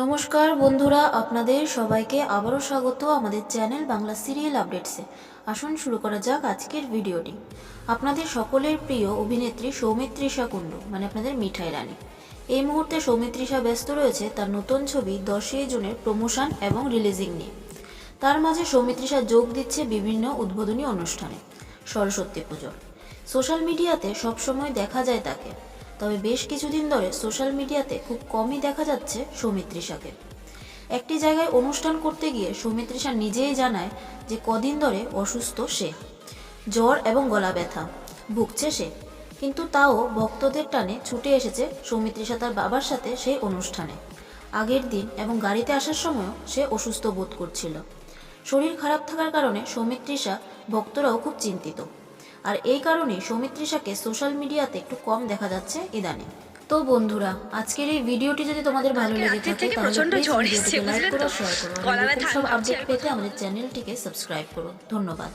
নমস্কার বন্ধুরা, আপনাদের সবাইকে আবারও স্বাগত আমাদের চ্যানেল বাংলা সিরিয়াল আপডেটসে। আসুন শুরু করা যাক আজকের ভিডিওটি। আপনাদের সকলের প্রিয় অভিনেত্রী সৌমিত্রিষা কুণ্ডু মানে আপনাদের মিঠাই রানী। এই মুহূর্তে সৌমিত্রিষা ব্যস্ত রয়েছে তার নতুন ছবি দশই জুনের প্রমোশন এবং রিলিজিং নিয়ে। তার মাঝে সৌমিত্রিষা যোগ দিচ্ছে বিভিন্ন উদ্বোধনী অনুষ্ঠানে, সরস্বতী পুজো সোশ্যাল মিডিয়াতে সবসময় দেখা যায় তাকে। তবে বেশ কিছুদিন ধরে সোশ্যাল মিডিয়াতে খুব কমই দেখা যাচ্ছে সৌমিত্রিষাকে একটি জায়গায় অনুষ্ঠান করতে গিয়ে সৌমিত্রিষা নিজেই জানায় যে কদিন ধরে অসুস্থ সে। জ্বর এবং গলা ব্যথা, ভুগছে সে। কিন্তু তাও ভক্তদের টানে ছুটে এসেছে সৌমিত্রিষা তার বাবার সাথে সেই অনুষ্ঠানে। আগের দিন এবং গাড়িতে আসার সময়ও সে অসুস্থ বোধ করছিল। শরীর খারাপ থাকার কারণে সৌমিত্রিষা ভক্তরাও খুব চিন্তিত। আর এই কারণে সৌমিত্রিষাকে সোশ্যাল মিডিয়াতে একটু কম দেখা যাচ্ছে ইদানিং। তো বন্ধুরা আজকের এই ভিডিওটি যদি তোমাদের ভালো লেগে থাকে তাহলে লাইক করো শেয়ার করো সব আপডেট পেতে আমাদের চ্যানেলটিকে সাবস্ক্রাইব করো। ধন্যবাদ।